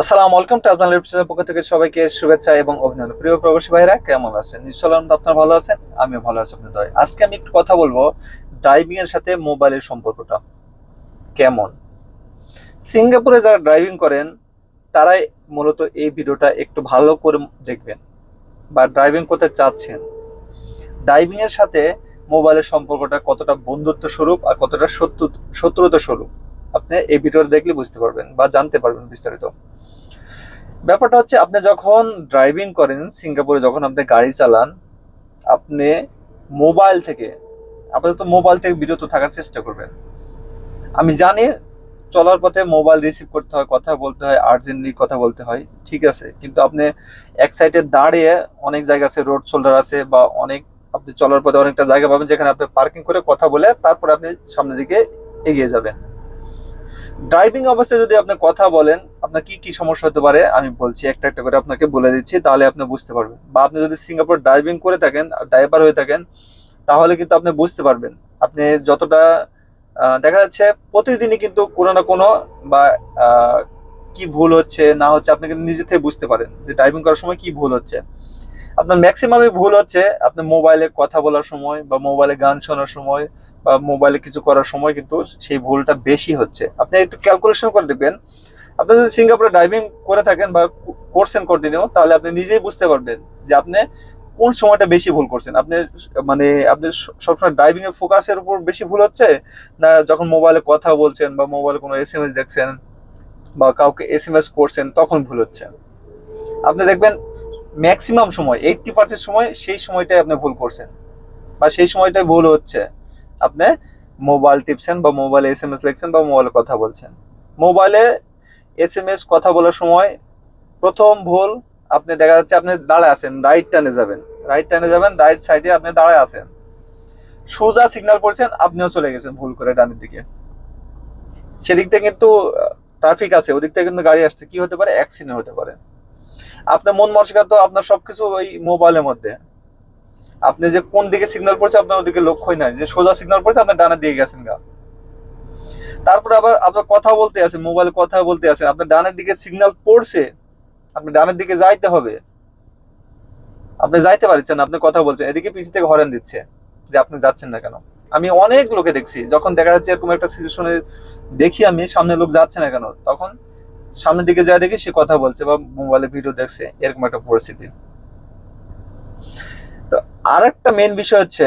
আসসালামু আলাইকুম, ট্রাভেল চ্যানেলের পক্ষ থেকে সবাইকে শুভেচ্ছা এবং অভিনন্দন। প্রিয় প্রবাসী ভাইরা কেমন আছেন? নিশ্চয় আপনার ভালো আছেন, আমিও ভালো আছি আপনাদের দয় আজকে আমি একটু কথা বলব ড্রাইভিং এর সাথে মোবাইলের সম্পর্কটা। কেমন? সিঙ্গাপুরে যারা ড্রাইভিং করেন, তারাই মূলত এই ভিডিওটা একটু ভালো করে দেখবেন বা ড্রাইভিং করতে চাচ্ছেন। ড্রাইভিং এর সাথে মোবাইলের সম্পর্কটা কতটা বন্ধুত্ব স্বরূপ আর কতটা শত্রু শত্রুতা স্বরূপ, আপনি এই ভিডিওটা দেখলে বুঝতে পারবেন বা জানতে পারবেন বিস্তারিত। ব্যাপারটা হচ্ছে আপনি যখন ড্রাইভিং করেন সিঙ্গাপুরে, যখন আপনি গাড়ি চালান, আপনি মোবাইল থেকে, আপাতত মোবাইল থেকে বিরত থাকার চেষ্টা করবেন। আমি জানি চলার পথে মোবাইল রিসিভ করতে হয়, কথা বলতে হয় আর্জেন্টলি কথা বলতে হয়, ঠিক আছে। কিন্তু আপনি এক সাইডে দাঁড়িয়ে অনেক জায়গা আছে রোড শোল্ডার আছে বা অনেক, আপনি চলার পথে অনেকটা জায়গা পাবেন যেখানে আপনি পার্কিং করে কথা বলে তারপর আপনি সামনের দিকে এগিয়ে যাবেন। ড্রাইভিং অবস্থায় যদি আপনি কথা বলেন, আপনার কি কি সমস্যা হতে পারে? আমি বলছি, একটা একটা করে আপনাকে বলে দিচ্ছি, তাহলে আপনি বুঝতে পারবেন। বা আপনি যদি সিঙ্গাপুর ড্রাইভিং করে থাকেন ড্রাইভার হয়ে থাকেন, তাহলে কিন্তু আপনি বুঝতে পারবেন। আপনি যতটা দেখা যাচ্ছে প্রতিদিনই কিন্তু কোনো না কোনো বা কি ভুল হচ্ছে, না হচ্ছে, আপনি কিন্তু নিজে থেকে বুঝতে পারেন যে ড্রাইভিং করার সময় কি ভুল হচ্ছে। আপনার ম্যাক্সিমামই ভুল হচ্ছে, আপনি মোবাইলে কথা বলার সময় বা মোবাইলে গান শোনার সময় মোবাইলে কিছু করার সময় কিন্তু সেই ভুলটা বেশি হচ্ছে। আপনি একটু ক্যালকুলেশন করে দেখবেন। আপনি যদি সিঙ্গাপুরে ড্রাইভিং করে থাকেন বা করছেন কন্টিনিউ তাহলে আপনি নিজেই বুঝতে পারবেন যে আপনি কোন সময়টা বেশি ভুল করছেন। আপনি মানে আপনি সবসময় ড্রাইভিং এর ফোকাসের উপর বেশি ভুল হচ্ছে? না যখন মোবাইলে কথা বলছেন বা মোবাইলে কোনো এস এম এস দেখছেন বা কাউকে এস এম এস করছেন, তখন ভুল হচ্ছে। আপনি দেখবেন ম্যাক্সিমাম সময় এইটটি পার্সেন্ট সময়, সেই সময়টাই আপনি ভুল করছেন। বা সেই সময়টাই ভুল হচ্ছে। আপনি মোবাইল টিপছেন বা মোবাইলে এস এম এস লিখছেন বা মোবাইলে কথা বলছেন। মোবাইলে এস এম এস কথা বলার সময় প্রথম ভুল আপনি দেখা যাচ্ছে আপনি দাঁড়ায় আছেন রাইট টানে যাবেন। রাইট টানে যাবেন রাইট সাইডে আপনি দাঁড়ায় আছেন। সোজা সিগন্যাল পড়ছেন, আপনিও চলে গেছেন ভুল করে ডানের দিকে। সেদিক থেকে কিন্তু ট্রাফিক আছে, ওদিক থেকে কিন্তু গাড়ি আসছে। কি হতে পারে? অ্যাক্সিডেন্ট হতে পারে। আপনার মন মানসিকতা তো আপনার সবকিছু ওই মোবাইলের মধ্যে। আপনি যে কোন দিকে সিগন্যাল পড়ছে আপনার ওদিকে লক্ষ্যই নাই। যে সোজা সিগন্যাল পড়ছে আপনার ডানের দিয়ে গেছেন গা। তারপরে আবার আপনার কথা বলতে আছেন মোবাইলে কথা বলতে আছেন আপনার ডানের দিকে সিগন্যাল পড়ছে, আপনি ডানের দিকে যাইতে হবে। আপনি যাইতে পারছেন আপনি কথা বলছেন, এদিকে পিছু থেকে হরেন দিচ্ছে যে আপনি যাচ্ছেন না কেন? আমি অনেক লোকে দেখছি, যখন দেখা যাচ্ছে এরকম একটা সিচুয়েশনে দেখি আমি, সামনে লোক যাচ্ছে না কেন, তখন সামনের দিকে যা দেখি সে কথা বলছে বা মোবাইলে ভিডিও দেখছে, এরকম একটা পরিস্থিতি। আর একটা মেন বিষয় হচ্ছে,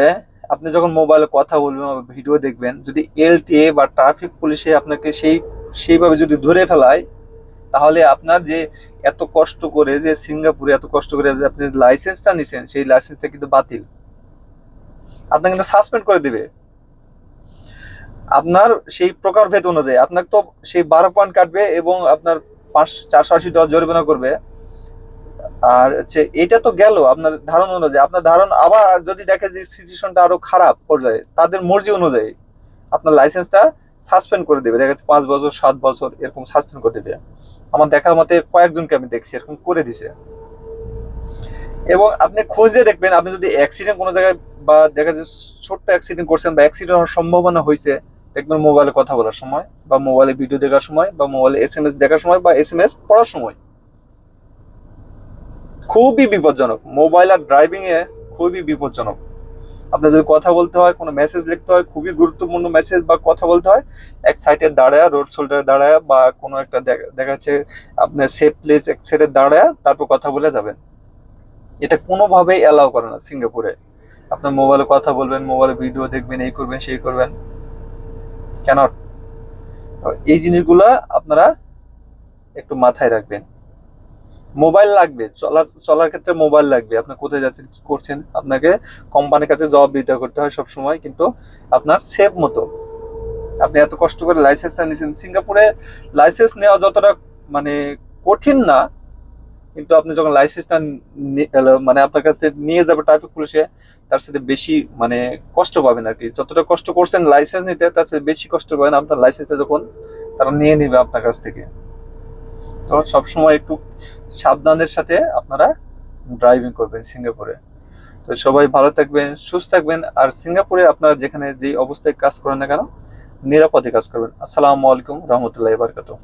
আপনি যখন মোবাইলে কথা বলবেন বা ভিডিও দেখবেন, যদি এলটিএ বা ট্রাফিক পুলিশে আপনাকে সেই, সেইভাবে যদি ধরে ফেলায়, তাহলে আপনার যে এত কষ্ট করে যে সিঙ্গাপুরে এত কষ্ট করে যে আপনি লাইসেন্সটা নিছেন, সেই লাইসেন্সটা কিন্তু বাতিল। আপনাকে কিন্তু সাসপেন্ড করে দিবে। আপনার সেই প্রকার ভেদ অনুযায়ী, আপনাকে তো সেই বারো পয়েন্ট কাটবে এবং আপনার পাঁচ, চারশো আশি ডলার জরিমানা করবে। আর হচ্ছে এটা তো গেল আপনার ধারণ অনুযায়ী। আপনার ধারণ আবার যদি দেখে যে সিচুয়েশনটা আরও খারাপ পর্যায়ে, তাদের মর্জি অনুযায়ী আপনার লাইসেন্সটা সাসপেন্ড করে দেবে। দেখা যাচ্ছে পাঁচ বছর, সাত বছর এরকম সাসপেন্ড করে দেবে। আমার দেখার মতে কয়েকজনকে আমি দেখছি, এরকম করে দিছে। এবং আপনি খোঁজ দিয়ে দেখবেন, আপনি যদি অ্যাক্সিডেন্ট কোনো জায়গায় বা দেখা যাচ্ছে ছোট্ট অ্যাক্সিডেন্ট করছেন বা অ্যাক্সিডেন্ট হওয়ার সম্ভাবনা হয়েছে দেখবেন মোবাইলে কথা বলার সময় বা মোবাইলে ভিডিও দেখার সময় বা মোবাইলে এস এম এস দেখার সময় বা এস এম এস পড়ার সময়। খুবই বিপজ্জনক। মোবাইল আর ড্রাইভিং এ খুবই বিপজ্জনক। আপনার যদি কথা বলতে হয়, কোনো মেসেজ লিখতে হয়, খুবই গুরুত্বপূর্ণ মেসেজ বা কথা বলতে হয়, এক সাইডে দাঁড়ায় রোড শোল্ডারে দাঁড়ায় বা কোনো একটা দেখা দেখা যাচ্ছে আপনার সেফ প্লেস এক সাইডে দাঁড়ায়, তারপর কথা বলে যাবেন। এটা কোনোভাবেই অ্যালাউ করে না সিঙ্গাপুরে। আপনার মোবাইলে কথা বলবেন মোবাইলে ভিডিও দেখবেন, এই করবেন, সেই করবেন। কেন এই জিনিসগুলা আপনারা একটু মাথায় রাখবেন। মোবাইল লাগবে চলার চলার ক্ষেত্রে মোবাইল লাগবে। আপনি কোথায় যাচ্ছেন, কি করছেন, আপনাকে কোম্পানির কাছে জবাব দিতে করতে হয় সব সময় কিন্তু আপনার সেফ মতো। আপনি এত কষ্ট করে লাইসেন্সটা নিয়েছেন। সিঙ্গাপুরে লাইসেন্স নেওয়া যতটা মানে কঠিন না, কিন্তু আপনি যখন লাইসেন্সটা মানে আপনার কাছে নিয়ে যাবে ট্রাফিক পুলিশে তার সাথে বেশি মানে কষ্ট পাবেন আর কি। যতটা কষ্ট করছেন লাইসেন্স নিতে, তার সাথে বেশি কষ্ট পাবেন। আপনার লাইসেন্সটা যখন তারা নিয়ে নেবে আপনার কাছ থেকে। তো সবসময় একটু সাবধানের সাথে আপনারা ড্রাইভিং করবেন সিঙ্গাপুরে। তো সবাই ভালো থাকবেন, সুস্থ থাকবেন, আর সিঙ্গাপুরে আপনারা যেখানে যে অবস্থায় কাজ করেন না কেন, নিরাপদে কাজ করবেন। আসসালামু আলাইকুম রহমতুল্লাহ বারকাতুহ।